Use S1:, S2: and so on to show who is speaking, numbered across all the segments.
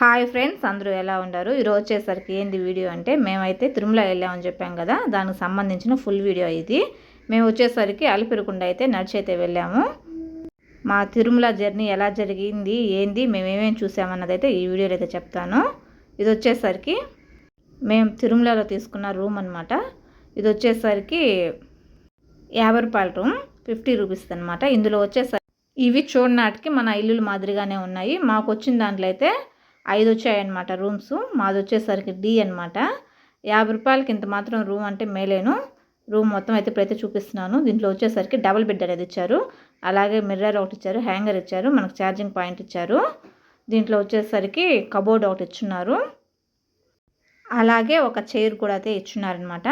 S1: Hi friends అందరూ ఎలా ఉన్నారు? ఈరోజు వచ్చేసరికి ఏంది వీడియో అంటే మేమైతే తిరుమల వెళ్ళామని చెప్పాం కదా దానికి సంబంధించిన ఫుల్ వీడియో ఇది. మేము వచ్చేసరికి అలిపిరకుండా అయితే నడిచి అయితే వెళ్ళాము. మా తిరుమల జర్నీ ఎలా జరిగింది ఏంది మేము ఏమేమి చూసామన్నది అయితే ఈ వీడియోలో అయితే చెప్తాను. ఇది వచ్చేసరికి మేము తిరుమలలో తీసుకున్న రూమ్ అనమాట ఇది వచ్చేసరికి యాభై రూపాయల రూమ్ ఫిఫ్టీ రూపీస్ అనమాట ఇందులో వచ్చేసరికి ఇవి చూడనాటికి మన ఇల్లులు మాదిరిగానే ఉన్నాయి. మాకు వచ్చిన దాంట్లో అయితే ఐదు వచ్చాయన్నమాట రూమ్స్. మాది వచ్చేసరికి డి అనమాట యాభై రూపాయలకి ఇంత మాత్రం రూమ్ అంటే మేలేను. రూమ్ మొత్తం అయితే ఇప్పుడైతే చూపిస్తున్నాను. దీంట్లో వచ్చేసరికి డబుల్ బెడ్ అనేది ఇచ్చారు. అలాగే మిర్రర్ ఒకటి ఇచ్చారు హ్యాంగర్ ఇచ్చారు మనకు ఛార్జింగ్ పాయింట్ ఇచ్చారు. దీంట్లో వచ్చేసరికి కబోర్డ్ ఒకటి ఇచ్చున్నారు. అలాగే ఒక చైర్ కూడా అయితే ఇచ్చున్నారనమాట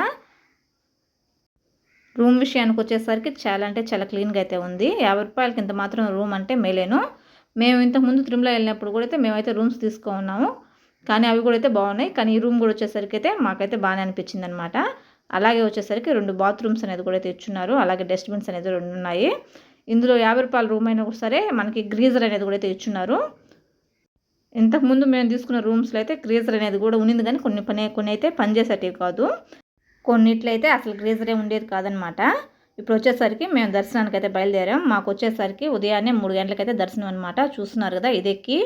S1: రూమ్ విషయానికి వచ్చేసరికి చాలా అంటే చాలా క్లీన్గా అయితే ఉంది. యాభై రూపాయలకి ఇంత మాత్రం రూమ్ అంటే మేలేను. మేము ఇంతకుముందు తిరుమల వెళ్ళినప్పుడు కూడా అయితే మేమైతే రూమ్స్ తీసుకున్నాము. కానీ అవి కూడా అయితే బాగున్నాయి. కానీ ఈ రూమ్ కూడా వచ్చేసరికి అయితే మాకైతే బాగానే అనిపించింది అనమాట అలాగే వచ్చేసరికి రెండు బాత్రూమ్స్ అనేది కూడా అయితే ఇచ్చున్నారు అలాగే డస్ట్బిన్స్ అనేది రెండు ఉన్నాయి. ఇందులో యాభై రూపాయల రూమ్ అయినా సరే మనకి గ్రీజర్ అనేది కూడా అయితే ఇచ్చున్నారు ఇంతకుముందు మేము తీసుకున్న రూమ్స్లో అయితే గ్రీజర్ అనేది కూడా ఉన్నింది కానీ కొన్ని పని కొన్ని అయితే పనిచేసేటివి కాదు. కొన్నిట్లయితే అసలు గ్రీజరే ఉండేది కాదనమాట. ఇప్పుడు వచ్చేసరికి మేము దర్శనానికి అయితే బయలుదేరాం. మాకు వచ్చేసరికి ఉదయాన్నే మూడు గంటలకైతే దర్శనం అనమాట చూస్తున్నారు కదా ఇదెక్కి.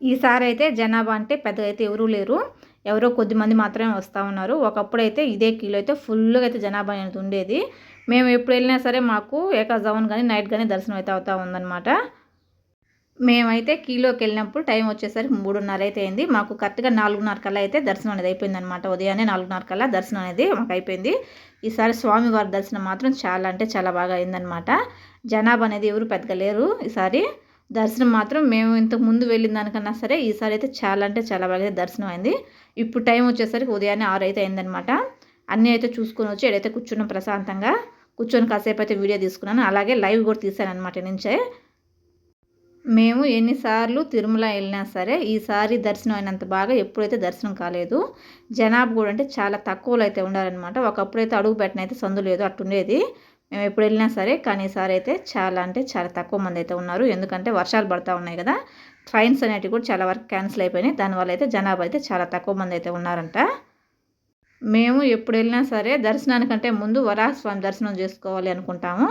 S1: ఈసారి అయితే జనాభా అంటే పెద్దగా అయితే ఎవరూ లేరు. ఎవరో కొద్ది మంది మాత్రమే వస్తూ ఉన్నారు. ఒకప్పుడు అయితే ఇదే కిలో అయితే ఫుల్గా అయితే జనాభా అనేది ఉండేది. మేము ఎప్పుడు వెళ్ళినా సరే మాకు ఏకా జవన్ కానీ నైట్ కానీ దర్శనం అయితే అవుతూ ఉందన్నమాట. మేమైతే కీలోకి వెళ్ళినప్పుడు టైం వచ్చేసరికి మూడున్నర అయితే అయింది. మాకు కరెక్ట్గా నాలుగున్నర కల్లా అయితే దర్శనం అనేది అయిపోయింది అనమాట ఉదయాన్నే నాలుగున్నర కల్లా దర్శనం అనేది మాకు అయిపోయింది. ఈసారి స్వామివారి దర్శనం మాత్రం చాలా అంటే చాలా బాగా అయిందనమాట జనాభా అనేది ఎవరు పెద్దగా లేరు ఈసారి. దర్శనం మాత్రం మేము ఇంతకు ముందు వెళ్ళిన దానికన్నా సరే ఈసారి అయితే చాలా అంటే చాలా బాగా దర్శనం అయింది. ఇప్పుడు టైం వచ్చేసరికి ఉదయాన్నే ఆరు అయితే అయిందనమాట అన్నీ అయితే చూసుకొని వచ్చి ఎడైతే కూర్చున్నాం ప్రశాంతంగా. కూర్చొని కాసేపు అయితే వీడియో తీసుకున్నాను. అలాగే లైవ్ కూడా తీసాను అనమాట నుంచే మేము ఎన్నిసార్లు తిరుమల వెళ్ళినా సరే ఈసారి దర్శనం అయినంత బాగా ఎప్పుడైతే దర్శనం కాలేదు జనాభా కూడా అంటే చాలా తక్కువలో అయితే ఉండాలన్నమాట. ఒకప్పుడైతే అడుగు పెట్టిన అయితే సందు లేదు అట్టుండేది. మేము ఎప్పుడు వెళ్ళినా సరే కానీ ఈసారి అయితే చాలా అంటే చాలా తక్కువ మంది అయితే ఉన్నారు. ఎందుకంటే వర్షాలు పడతా ఉన్నాయి కదా ట్రైన్స్ అనేటివి కూడా చాలా వరకు క్యాన్సిల్ అయిపోయినాయి. దానివల్ల అయితే జనాభా అయితే చాలా తక్కువ మంది అయితే ఉన్నారంట. మేము ఎప్పుడు వెళ్ళినా సరే దర్శనానికంటే ముందు వరాహస్వామి దర్శనం చేసుకోవాలి అనుకుంటాము.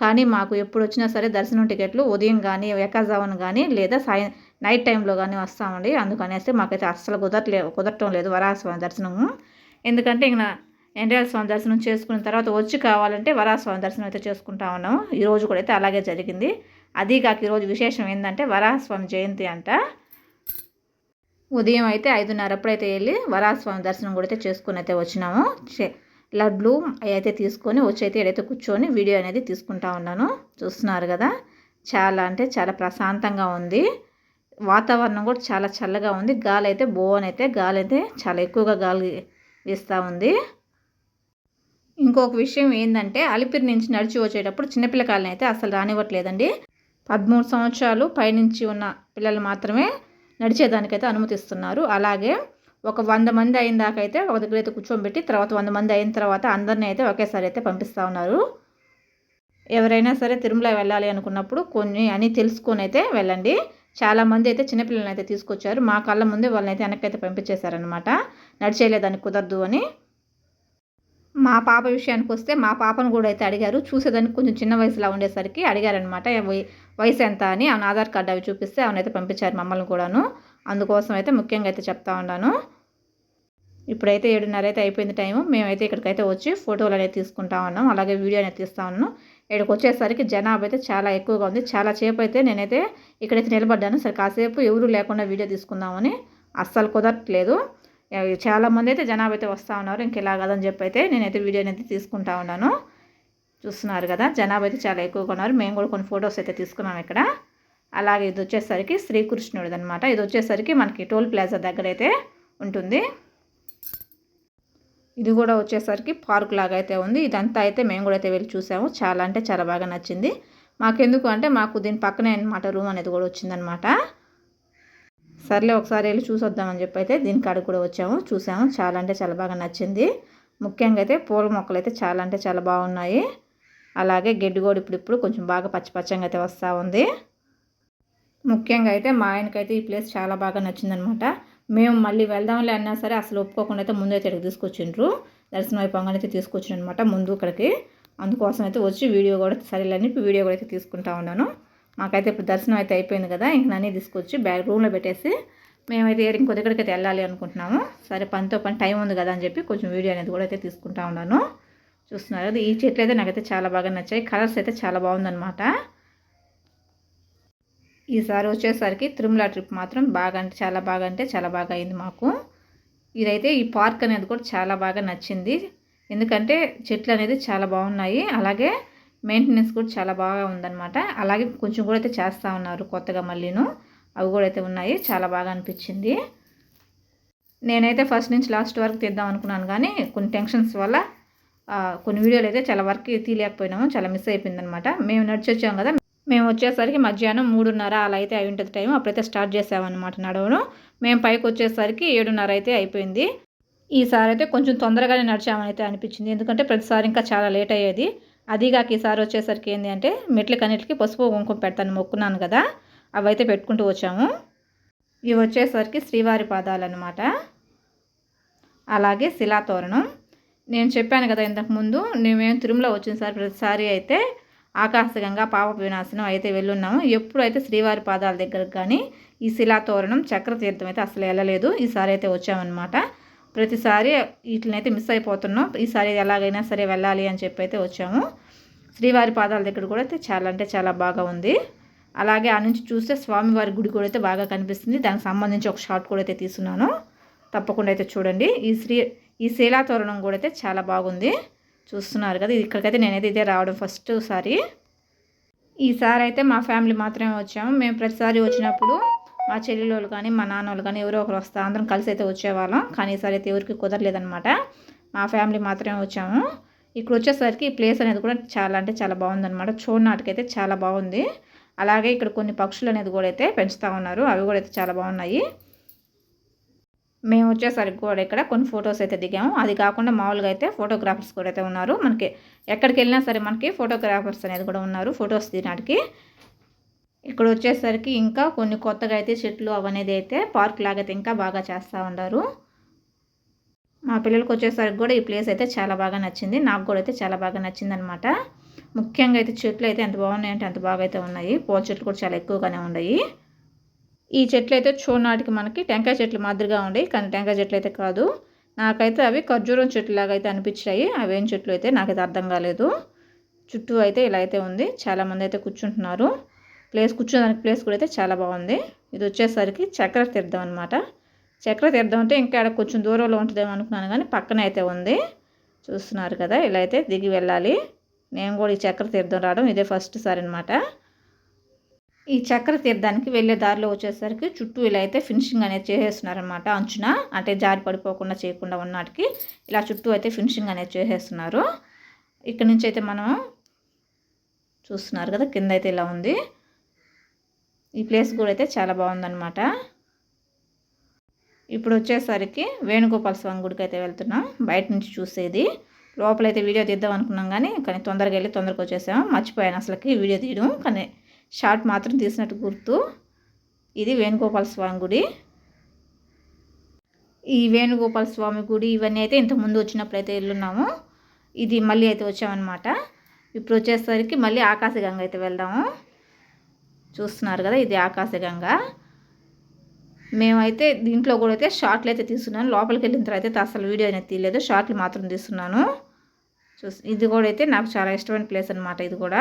S1: కానీ మాకు ఎప్పుడు వచ్చినా సరే దర్శనం టికెట్లు ఉదయం కానీ ఏకాజావన్ కానీ లేదా సాయం నైట్ టైంలో కానీ వస్తామండి. అందుకనేసి మాకైతే అస్సలు కుదరట్లే కుదరటం లేదు వరాహస్వామి దర్శనము. ఎందుకంటే ఇంకా ఎన్టీఆర్ స్వామి దర్శనం చేసుకున్న తర్వాత వచ్చి కావాలంటే వరాహస్వామి దర్శనం అయితే చేసుకుంటా ఉన్నాము. ఈరోజు కూడా అయితే అలాగే జరిగింది. అది కాక ఈరోజు విశేషం ఏంటంటే వరాహస్వామి జయంతి అంట. ఉదయం అయితే ఐదున్నర అప్పుడైతే వెళ్ళి వరాహస్వామి దర్శనం కూడా అయితే చేసుకుని అయితే వచ్చినాము. లడ్లు అయితే తీసుకొని వచ్చి అయితే ఎడైతే కూర్చొని వీడియో అనేది తీసుకుంటా ఉన్నాను. చూస్తున్నారు కదా? చాలా అంటే చాలా ప్రశాంతంగా ఉంది. వాతావరణం కూడా చాలా చల్లగా ఉంది. గాలి అయితే బోన్ అయితే గాలి అయితే చాలా ఎక్కువగా గాలి వేస్తూ ఉంది. ఇంకొక విషయం ఏంటంటే అలిపిరి నుంచి నడిచి వచ్చేటప్పుడు చిన్నపిల్లకాయలని అయితే అసలు రానివ్వట్లేదండి. పదమూడు సంవత్సరాలు పైనుంచి ఉన్న పిల్లలు మాత్రమే నడిచేదానికైతే అనుమతిస్తున్నారు. అలాగే ఒక వంద మంది అయిన దాకైతే ఒక దగ్గర అయితే కూర్చోబెట్టి తర్వాత వంద మంది అయిన తర్వాత అందరినీ అయితే ఒకేసారి అయితే పంపిస్తూ ఉన్నారు. ఎవరైనా సరే తిరుమల వెళ్ళాలి అనుకున్నప్పుడు కొన్ని అని తెలుసుకొని అయితే వెళ్ళండి. చాలామంది అయితే చిన్నపిల్లలని అయితే తీసుకొచ్చారు. మా కళ్ళ ముందే వాళ్ళని అయితే వెనక్కి అయితే పంపించేశారనమాట నడిచేయలేదానికి కుదరదు అని. మా పాప విషయానికి వస్తే మా పాపను కూడా అయితే అడిగారు. చూసేదానికి కొంచెం చిన్న వయసులో ఉండేసరికి అడిగారనమాట వయసు ఎంత? అని. ఆమె ఆధార్ కార్డు అవి చూపిస్తే ఆమెనైతే పంపించారు మమ్మల్ని కూడాను. అందుకోసం అయితే ముఖ్యంగా అయితే చెప్తా ఉన్నాను. ఇప్పుడైతే ఏడున్నర అయితే అయిపోయింది టైం మేమైతే ఇక్కడికైతే వచ్చి ఫోటోలు అనేది తీసుకుంటా ఉన్నాం. అలాగే వీడియో అనేది తీస్తా ఉన్నాను. ఇక్కడికి వచ్చేసరికి జనాభా అయితే చాలా ఎక్కువగా ఉంది. చాలా సేపు అయితే నేనైతే ఇక్కడైతే నిలబడ్డాను. సరే కాసేపు ఎవరు లేకుండా వీడియో తీసుకుందామని అస్సలు కుదరట్లేదు. చాలామంది అయితే జనాభా అయితే వస్తూ ఉన్నారు. ఇంకెలా కదని చెప్పి అయితే నేనైతే వీడియో అనేది తీసుకుంటా ఉన్నాను. చూస్తున్నారు కదా జనాభా అయితే చాలా ఎక్కువగా ఉన్నారు. మేము కూడా కొన్ని ఫొటోస్ అయితే తీసుకున్నాం ఇక్కడ. అలాగే ఇది వచ్చేసరికి శ్రీకృష్ణుడిది అనమాట ఇది వచ్చేసరికి మనకి టోల్ ప్లాజా దగ్గర అయితే ఉంటుంది. ఇది కూడా వచ్చేసరికి పార్క్ లాగా అయితే ఉంది. ఇదంతా అయితే మేము కూడా అయితే వెళ్ళి చూసాము. చాలా అంటే చాలా బాగా నచ్చింది. మాకెందుకు అంటే మాకు దీని పక్కనే అనమాట రూమ్ అనేది కూడా వచ్చిందనమాట సర్లే ఒకసారి వెళ్ళి చూసొద్దామని చెప్పి అయితే దీని కాడికి కూడా వచ్చాము. చూసాము. చాలా అంటే చాలా బాగా నచ్చింది. ముఖ్యంగా అయితే పూల మొక్కలు అయితే చాలా అంటే చాలా బాగున్నాయి. అలాగే గడ్డి కూడా ఇప్పుడు ఇప్పుడు కొంచెం బాగా పచ్చపచ్చంగా అయితే వస్తూ ఉంది. ముఖ్యంగా అయితే మా ఆయనకైతే ఈ ప్లేస్ చాలా బాగా నచ్చిందనమాట. మేము మళ్ళీ వెళ్దాంలే అన్నా సరే అసలు ఒప్పుకోకుండా అయితే ముందైతే ఇక్కడికి తీసుకొచ్చిండ్రు. దర్శనం అయిపోగానే అయితే అనమాట ముందు ఇక్కడికి. అందుకోసం అయితే వచ్చి వీడియో కూడా సరేలేని వీడియో కూడా అయితే తీసుకుంటా ఉన్నాను. మాకైతే ఇప్పుడు దర్శనం అయితే అయిపోయింది కదా ఇంక నన్ను తీసుకొచ్చి బ్యాగ్ రూమ్లో పెట్టేసి మేమైతే ఇంకో దగ్గరికి అయితే వెళ్ళాలి అనుకుంటున్నాము. సరే పనితో పని టైం ఉంది కదా అని చెప్పి కొంచెం వీడియో అనేది కూడా అయితే తీసుకుంటా ఉన్నాను. చూస్తున్నారు ఈ చెట్లు అయితే నాకైతే చాలా బాగా నచ్చాయి. కలర్స్ అయితే చాలా బాగుందనమాట. ఈసారి వచ్చేసరికి తిరుమల ట్రిప్ మాత్రం బాగా అంటే చాలా బాగా అంటే చాలా బాగా అయింది మాకు. ఇదైతే ఈ పార్క్ అనేది కూడా చాలా బాగా నచ్చింది. ఎందుకంటే చెట్లు అనేది చాలా బాగున్నాయి. అలాగే మెయింటెనెన్స్ కూడా చాలా బాగా ఉందన్నమాట. అలాగే కొంచెం కూడా అయితే చేస్తూ ఉన్నారు కొత్తగా మళ్ళీను. అవి కూడా అయితే ఉన్నాయి. చాలా బాగా అనిపించింది. నేనైతే ఫస్ట్ నుంచి లాస్ట్ వరకు తీద్దాం అనుకున్నాను కానీ కొన్ని టెన్షన్స్ వల్ల కొన్ని వీడియోలు అయితే చాలా వరకు తీయలేకపోయినాము. చాలా మిస్ అయిపోయింది అనమాట మేము నడిచి వచ్చాం కదా మేము వచ్చేసరికి మధ్యాహ్నం మూడున్నర అలా అయితే అయి ఉంటుంది టైం అప్పుడైతే స్టార్ట్ చేసామన్నమాట నడవడం. మేము పైకి వచ్చేసరికి ఏడున్నర అయితే అయిపోయింది. ఈసారి అయితే కొంచెం తొందరగానే నడిచామని అయితే అనిపించింది. ఎందుకంటే ప్రతిసారి ఇంకా చాలా లేట్ అయ్యేది. అదీగాక ఈసారి వచ్చేసరికి ఏంటి అంటే మెట్లకి అన్నిటికీ పసుపు కుంకుమ పెడతాను మొక్కున్నాను కదా. అవి అయితే పెట్టుకుంటూ వచ్చాము. ఇవి వచ్చేసరికి శ్రీవారి పాదాలు అనమాట అలాగే శిలాతోరణం. నేను చెప్పాను కదా ఇంతకుముందు మేము తిరుమల వచ్చిన సార్ ప్రతిసారి అయితే ఆకాశగంగా పాప వినాశనం అయితే వెళ్ళున్నాము. ఎప్పుడైతే శ్రీవారి పాదాల దగ్గరకు కానీ ఈ శిలాతోరణం చక్రతీర్థం అయితే అసలు వెళ్ళలేదు. ఈసారి అయితే వచ్చామన్నమాట. ప్రతిసారి వీటినైతే మిస్ అయిపోతున్నాం. ఈసారి ఎలాగైనా సరే వెళ్ళాలి అని చెప్పి అయితే వచ్చాము. శ్రీవారి పాదాల దగ్గర కూడా అయితే చాలా అంటే చాలా బాగా ఉంది. అలాగే ఆ నుంచి చూస్తే స్వామివారి గుడి కూడా అయితే బాగా కనిపిస్తుంది. దానికి సంబంధించి ఒక షార్ట్ కూడా అయితే తీసుకున్నాను తప్పకుండా అయితే చూడండి. ఈ శ్రీ ఈ శీలాతోరణం కూడా అయితే చాలా బాగుంది. చూస్తున్నారు కదా ఇక్కడికైతే నేనైతే ఇదే రావడం ఫస్ట్ సారి. ఈసారి అయితే మా ఫ్యామిలీ మాత్రమే వచ్చాము. మేము ప్రతిసారి వచ్చినప్పుడు మా చెల్లెళ్ళు కానీ మా నాన్న వాళ్ళు కానీ ఎవరో ఒకరు వస్తా అందరం కలిసి అయితే వచ్చేవాళ్ళం. కానీ ఈసారి అయితే ఎవరికి కుదరలేదనమాట మా ఫ్యామిలీ మాత్రమే వచ్చాము. ఇక్కడ వచ్చేసరికి ఈ ప్లేస్ అనేది కూడా చాలా అంటే చాలా బాగుందనమాట చూడనాటికైతే చాలా బాగుంది. అలాగే ఇక్కడ కొన్ని పక్షులు అనేది కూడా అయితే పెంచుతూ ఉన్నారు. అవి కూడా అయితే చాలా బాగున్నాయి. మేము వచ్చేసరికి కూడా ఇక్కడ కొన్ని ఫొటోస్ అయితే దిగాము. అది కాకుండా మామూలుగా అయితే ఫోటోగ్రాఫర్స్ కూడా అయితే ఉన్నారు. మనకి ఎక్కడికి వెళ్ళినా సరే మనకి ఫోటోగ్రాఫర్స్ అనేది కూడా ఉన్నారు ఫొటోస్ తీయడానికి ఇక్కడ వచ్చేసరికి ఇంకా కొన్ని కొత్తగా అయితే చెట్లు అవనేది అయితే పార్క్ లాగైతే ఇంకా బాగా చేస్తూ ఉన్నారు. మా పిల్లలకి వచ్చేసరికి కూడా ఈ ప్లేస్ అయితే చాలా బాగా నచ్చింది. నాకు కూడా అయితే చాలా బాగా నచ్చింది అనమాట ముఖ్యంగా అయితే చెట్లు అయితే ఎంత బాగున్నాయంటే అంత బాగా అయితే ఉన్నాయి. పూల చెట్లు కూడా చాలా ఎక్కువగానే ఉన్నాయి. ఈ చెట్లు అయితే చూడనాటికి మనకి టెంకాయ చెట్లు మాదిరిగా ఉండేవి కానీ టెంకాయ చెట్లు అయితే కాదు. నాకైతే అవి ఖర్జూరం చెట్లు లాగా అయితే అనిపించాయి. అవేం చెట్లు అయితే నాకైతే అర్థం కాలేదు. చుట్టూ అయితే ఇలా అయితే ఉంది. చాలామంది అయితే కూర్చుంటున్నారు. ప్లేస్ కూర్చోడానికి ప్లేస్ కూడా అయితే చాలా బాగుంది. ఇది వచ్చేసరికి చక్ర తీర్థం అనమాట చక్ర తీర్థం అంటే ఇంకా కొంచెం దూరంలో ఉంటుందేమో అనుకున్నాను కానీ పక్కనే అయితే ఉంది. చూస్తున్నారు కదా ఇలా అయితే దిగి వెళ్ళాలి. నేను కూడా ఈ చక్ర తీర్థం రావడం ఇదే ఫస్ట్ సారి అనమాట ఈ చక్ర తీర్థానికి వెళ్ళే దారిలో వచ్చేసరికి చుట్టూ ఇలా అయితే ఫినిషింగ్ అనేది చేసేస్తున్నారనమాట అంచున. అంటే జారి పడిపోకుండా చేయకుండా ఉన్నటికి ఇలా చుట్టూ అయితే ఫినిషింగ్ అనేది చేసేస్తున్నారు. ఇక్కడ నుంచి అయితే మనం చూస్తున్నారు కదా కింద అయితే ఇలా ఉంది. ఈ ప్లేస్ కూడా అయితే చాలా బాగుందన్నమాట. ఇప్పుడు వచ్చేసరికి వేణుగోపాల స్వామి గుడికి అయితే వెళ్తున్నాం. బయట నుంచి చూసేది. లోపలైతే వీడియో తీద్దాం అనుకున్నాం కానీ కానీ తొందరగా వెళ్ళి తొందరగా వచ్చేసాము. మర్చిపోయాను అసలుకి వీడియో తీయడం. కానీ షార్ట్ మాత్రం తీసినట్టు గుర్తు. ఇది వేణుగోపాల స్వామి గుడి. ఈ వేణుగోపాల స్వామి గుడి ఇవన్నీ అయితే ఇంతకుముందు వచ్చినప్పుడు అయితే వెళ్ళున్నాము. ఇది మళ్ళీ అయితే వచ్చామన్నమాట. ఇప్పుడు వచ్చేసరికి మళ్ళీ ఆకాశగంగ అయితే వెళ్దాము. చూస్తున్నారు కదా ఇది ఆకాశగంగ. మేమైతే దీంట్లో కూడా అయితే షార్ట్లు అయితే తీస్తున్నాను. లోపలికి వెళ్ళిన తర్వాత అయితే అసలు వీడియో అనేది తీయలేదు. షార్ట్లు మాత్రం తీస్తున్నాను. చూసి ఇది కూడా అయితే నాకు చాలా ఇష్టమైన ప్లేస్ అనమాట ఇది కూడా.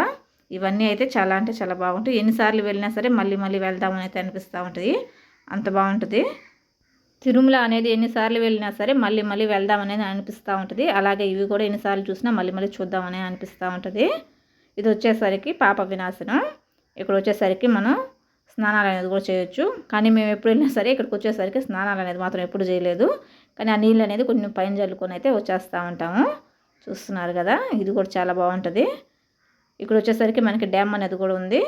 S1: ఇవన్నీ అయితే చాలా అంటే చాలా బాగుంటాయి. ఎన్నిసార్లు వెళ్ళినా సరే మళ్ళీ మళ్ళీ వెళ్దామని అయితే అనిపిస్తూ ఉంటుంది. అంత బాగుంటుంది. తిరుమల అనేది ఎన్నిసార్లు వెళ్ళినా సరే మళ్ళీ మళ్ళీ వెళ్దామనేది అనిపిస్తూ ఉంటుంది. అలాగే ఇవి కూడా ఎన్నిసార్లు చూసినా మళ్ళీ మళ్ళీ చూద్దామని అనిపిస్తూ ఉంటుంది. ఇది వచ్చేసరికి పాప వినాశనం. ఇక్కడ వచ్చేసరికి మనం స్నానాలు అనేది కూడా చేయొచ్చు. కానీ మేము ఎప్పుడు వెళ్ళినా సరే ఇక్కడికి వచ్చేసరికి స్నానాలు అనేది మాత్రం ఎప్పుడు చేయలేదు. కానీ ఆ నీళ్ళు అనేది కొన్ని పైన జల్లుకొని అయితే వచ్చేస్తూ ఉంటాము. చూస్తున్నారు కదా? ఇది కూడా చాలా బాగుంటుంది. ఇక్కడ వచ్చేసరికి మనకి డ్యామ్ అనేది కూడా ఉంది.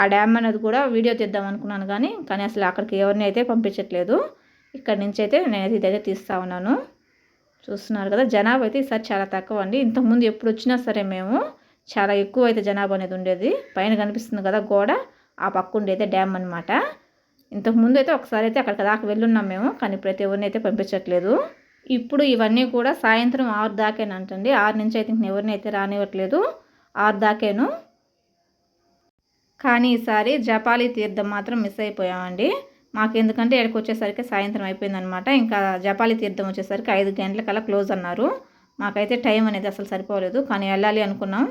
S1: ఆ డ్యామ్ అనేది కూడా వీడియో తీద్దాం అనుకున్నాను కానీ కానీ అసలు అక్కడికి ఎవరిని అయితే పంపించట్లేదు. ఇక్కడ నుంచి అయితే నేను ఇదైతే తీస్తూ ఉన్నాను. చూస్తున్నారు కదా జనాభా అయితే ఈసారి చాలా తక్కువ అండి. ఇంతకుముందు ఎప్పుడు వచ్చినా సరే మేము చాలా ఎక్కువ అయితే జనాభా అనేది ఉండేది. పైన కనిపిస్తుంది కదా గోడ ఆ పక్క అయితే డ్యామ్ అనమాట ఇంతకుముందు అయితే ఒకసారి అయితే అక్కడికి దాకా వెళ్ళున్నాం మేము కానీ ప్రతి ఎవరిని అయితే పంపించట్లేదు. ఇప్పుడు ఇవన్నీ కూడా సాయంత్రం ఆరు దాకేనంటండి. ఆరు నుంచి అయితే ఎవరిని అయితే రానివ్వట్లేదు ఆరు దాకేను. కానీ ఈసారి జపాలి తీర్థం మాత్రం మిస్ అయిపోయామండి. మాకు ఎందుకంటే ఇక్కడికి వచ్చేసరికి సాయంత్రం అయిపోయిందనమాట. ఇంకా జపాలి తీర్థం వచ్చేసరికి ఐదు గంటలకల్లా క్లోజ్ అన్నారు. మాకైతే టైం అనేది అసలు సరిపోలేదు. కానీ వెళ్ళాలి అనుకున్నాం.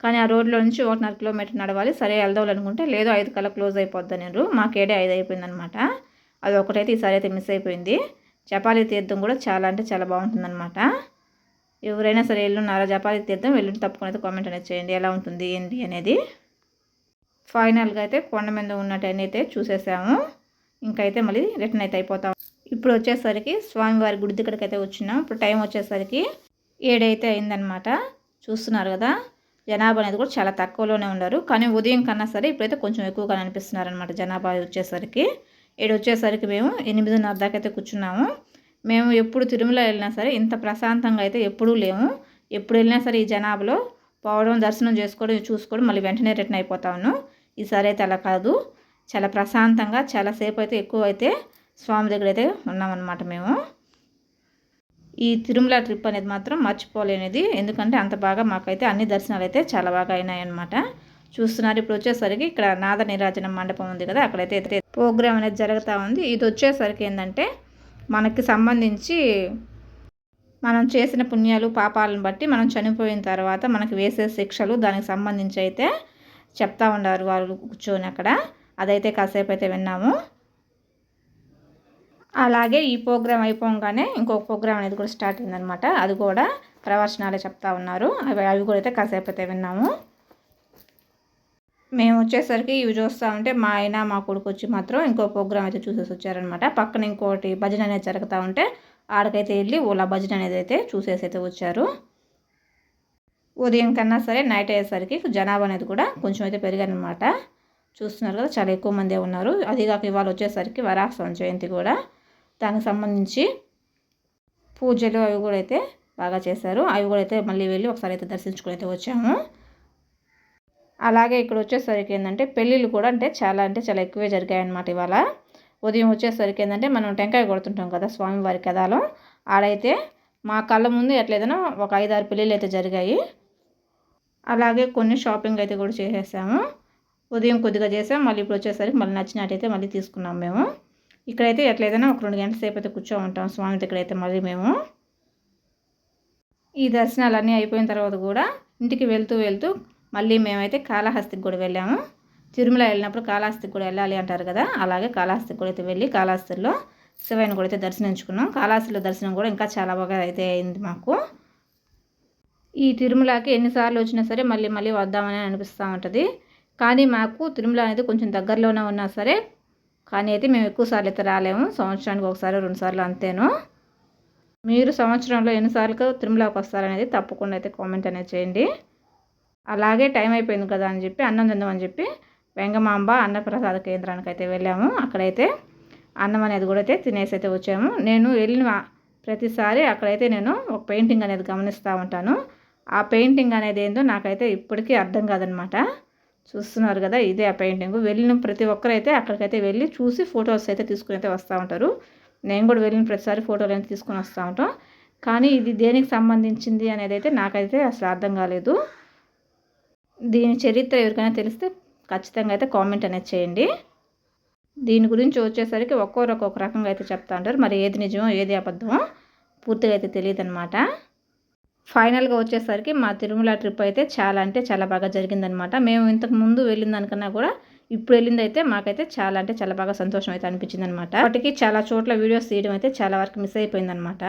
S1: కానీ ఆ రోడ్లో నుంచి ఒకటిన్నర కిలోమీటర్ నడవాలి. సరే వెళ్దాం అనుకుంటే లేదు ఐదు కల్లా క్లోజ్ అయిపోద్ది నేను మాకేడే ఐదు అయిపోయిందనమాట. అది ఒకటైతే ఈసారి అయితే మిస్ అయిపోయింది. జపాలి తీర్థం కూడా చాలా అంటే చాలా బాగుంటుందన్నమాట. ఎవరైనా సరే ఎల్లున్నారా జపాలి తీర్థం వెళ్ళిన తప్పకుండా అయితే కామెంట్ అనేది చేయండి. ఎలా ఉంటుంది ఏంటి అనేది. ఫైనల్గా అయితే కొండ మీద ఉన్నట్టని అయితే చూసేసాము. ఇంకైతే మళ్ళీ రిటర్న్ అయితే అయిపోతాం. ఇప్పుడు వచ్చేసరికి స్వామివారి గుడి దగ్గరికి అయితే వచ్చినాం. ఇప్పుడు టైం వచ్చేసరికి ఏడైతే అయిందనమాట చూస్తున్నారు కదా జనాభా అనేది కూడా చాలా తక్కువలోనే ఉన్నారు. కానీ ఉదయం కన్నా సరే ఇప్పుడైతే కొంచెం ఎక్కువగా అనిపిస్తున్నారు అనమాట జనాభా వచ్చేసరికి. ఏడు వచ్చేసరికి మేము ఎనిమిదిన్నర దాకా అయితే కూర్చున్నాము. మేము ఎప్పుడు తిరుమల వెళ్ళినా సరే ఇంత ప్రశాంతంగా అయితే ఎప్పుడూ లేము. ఎప్పుడు వెళ్ళినా సరే ఈ జనాభాలో పోవడం దర్శనం చేసుకోవడం చూసుకోవడం మళ్ళీ వెంటనే రిటర్న్ అయిపోతాను ఈసారి అయితే అలా కాదు. చాలా ప్రశాంతంగా చాలాసేపు అయితే ఎక్కువ అయితే స్వామి దగ్గర అయితే ఉన్నామన్నమాట మేము. ఈ తిరుమల ట్రిప్ అనేది మాత్రం మర్చిపోలేనిది. ఎందుకంటే అంత బాగా మాకైతే అన్ని దర్శనాలు అయితే చాలా బాగా అయినాయన్నమాట చూస్తున్నారు. ఇప్పుడు వచ్చేసరికి ఇక్కడ నాద నిరాజన మండపం ఉంది కదా అక్కడైతే ప్రోగ్రామ్ అనేది జరుగుతూ ఉంది. ఇది వచ్చేసరికి ఏంటంటే మనకి సంబంధించి మనం చేసిన పుణ్యాలు పాపాలను బట్టి మనం చనిపోయిన తర్వాత మనకి వేసే శిక్షలు దానికి సంబంధించి అయితే చెప్తా ఉన్నారు వాళ్ళు కూర్చొని అక్కడ. అదైతే కాసేపు అయితే విన్నాము. అలాగే ఈ ప్రోగ్రామ్ అయిపోగానే ఇంకొక ప్రోగ్రామ్ అనేది కూడా స్టార్ట్ అయిందనమాట అది కూడా ప్రవచనాలే చెప్తా ఉన్నారు. అవి అవి కూడా అయితే కాసేపు అయితే విన్నాము. మేము వచ్చేసరికి ఇవి చూస్తూ ఉంటే మా ఆయన మా కొడుకు వచ్చి మాత్రం ఇంకో ప్రోగ్రామ్ అయితే చూసేసి వచ్చారనమాట పక్కన ఇంకోటి భజన అనేది జరుగుతూ ఉంటే ఆడకైతే వెళ్ళి ఓలా భజన అనేది అయితే చూసేసి అయితే వచ్చారు. ఉదయం కన్నా సరే నైట్ అయ్యేసరికి జనాభా అనేది కూడా కొంచెం అయితే పెరిగారనమాట చూస్తున్నారు కదా చాలా ఎక్కువ మందే ఉన్నారు. అదిగాక ఇవాళ వచ్చేసరికి వరాహస్వామి జయంతి కూడా. దానికి సంబంధించి పూజలు అవి కూడా అయితే బాగా చేశారు. అవి కూడా అయితే మళ్ళీ వెళ్ళి ఒకసారి అయితే దర్శించుకుని అయితే వచ్చాము. అలాగే ఇక్కడ వచ్చేసరికి ఏంటంటే పెళ్ళిళ్ళు కూడా అంటే చాలా అంటే చాలా ఎక్కువే జరిగాయి అన్నమాట ఇవాళ. ఉదయం వచ్చేసరికి ఏంటంటే మనం టెంకాయ కొడుతుంటాం కదా స్వామివారి కథలో. ఆడైతే మా కళ్ళ ముందు ఎట్లయితేనో ఒక ఐదారు పెళ్ళిళ్ళు అయితే జరిగాయి. అలాగే కొన్ని షాపింగ్ అయితే కూడా చేసేసాము. ఉదయం కొద్దిగా చేసాం మళ్ళీ ఇప్పుడు వచ్చేసరికి మళ్ళీ నచ్చినట్టయితే మళ్ళీ తీసుకున్నాం మేము. ఇక్కడైతే ఎట్లయితేనా ఒక రెండు గంటల సేపు అయితే కూర్చో ఉంటాం స్వామి దగ్గరైతే మళ్ళీ మేము. ఈ దర్శనాలు అన్నీ అయిపోయిన తర్వాత కూడా ఇంటికి వెళ్తూ వెళ్తూ మళ్ళీ మేమైతే కాళహస్తికి కూడా వెళ్ళాము. తిరుమల వెళ్ళినప్పుడు కాళహస్తికి కూడా వెళ్ళాలి అంటారు కదా? అలాగే కాళహస్తికి కూడా అయితే వెళ్ళి కాళహస్తిలో శివయ్యను కూడా అయితే దర్శనించుకున్నాం కాళహస్తిలో దర్శనం కూడా ఇంకా చాలా బాగా అయితే అయింది మాకు. ఈ తిరుమలకి ఎన్నిసార్లు వచ్చినా సరే మళ్ళీ మళ్ళీ వద్దామని అనిపిస్తూ ఉంటుంది. కానీ మాకు తిరుమల అనేది కొంచెం దగ్గరలోనే ఉన్నా సరే కానీ అయితే మేము ఎక్కువసార్లు అయితే రాలేము. సంవత్సరానికి ఒకసారి రెండుసార్లు అంతేను. మీరు సంవత్సరంలో ఎన్నిసార్లు తిరుమలకి వస్తారనేది తప్పకుండా అయితే కామెంట్ అనేది చేయండి. అలాగే టైం అయిపోయింది కదా అని చెప్పి అన్నం తిందామని చెప్పి వెంగమాంబ అన్నప్రసాద కేంద్రానికి అయితే వెళ్ళాము. అక్కడైతే అన్నం అనేది కూడా అయితే తినేసి అయితే వచ్చాము. నేను వెళ్ళిన ప్రతిసారి అక్కడైతే నేను ఒక పెయింటింగ్ అనేది గమనిస్తూ ఉంటాను. ఆ పెయింటింగ్ అనేది ఏందో నాకైతే ఇప్పటికీ అర్థం కాదనమాట. చూస్తున్నారు కదా ఇదే ఆ పెయింటింగ్. వెళ్ళిన ప్రతి ఒక్కరైతే అక్కడికైతే వెళ్ళి చూసి ఫొటోస్ అయితే తీసుకుని అయితే వస్తూ ఉంటారు. నేను కూడా వెళ్ళిన ప్రతిసారి ఫోటోలు అయితే తీసుకుని వస్తూ ఉంటాం. కానీ ఇది దేనికి సంబంధించింది అనేది అయితే నాకైతే అసలు అర్థం కాలేదు. దీని చరిత్ర ఎవరికైనా తెలిస్తే ఖచ్చితంగా అయితే కామెంట్ అనేది చేయండి. దీని గురించి వచ్చేసరికి ఒక్కొరు ఒక్కొక్క రకంగా అయితే చెప్తా ఉంటారు. మరి ఏది నిజమో ఏది అబద్ధమో పూర్తిగా అయితే తెలియదు అనమాట ఫైనల్గా వచ్చేసరికి మా తిరుమల ట్రిప్ అయితే చాలా అంటే చాలా బాగా జరిగిందనమాట మేము ఇంతకు ముందు వెళ్ళిన దానికన్నా కూడా ఇప్పుడు వెళ్ళింది అయితే మాకైతే చాలా అంటే చాలా బాగా సంతోషం అయితే అనిపించింది అనమాట వాటికి చాలా చోట్ల వీడియోస్ తీయడం అయితే చాలా వరకు మిస్ అయిపోయిందనమాట